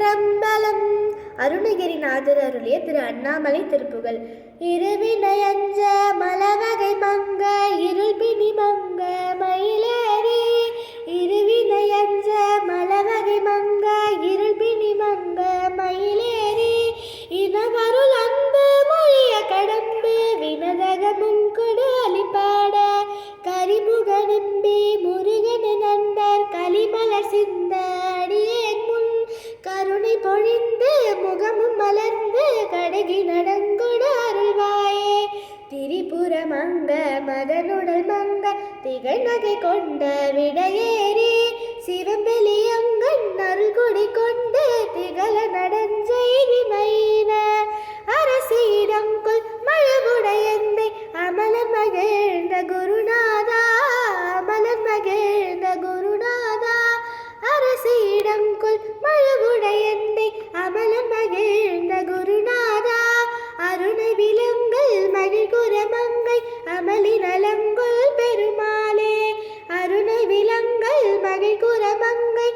திருச்சிற்றம்பலம் அருணகிரிநாதர் அருளிய திரு அண்ணாமலை திருப்புகள் இருவினையஞ்ச மலவகை மங்க இருள்பினி மங்க மயிலேறி இருவினையஞ்ச மலவகை மங்க இருள்பினி மங்க மயிலேறி இனமருள் அன்பு மொழிய கடம்பு வினதகமும் குடாலி பாட. கரிமுக நம்பி முருகன் நண்பர் கலிமலர் சிந்த பொழிந்து முகமும் மலர்ந்து கடுகி நடங்கொடு அருள்வாயே. திரிபுர மங்க மதனுடல் மங்க திகழ் நகை கொண்ட விடையேறி. சிவம்பெளியங்கன் பெருமாளே அருணை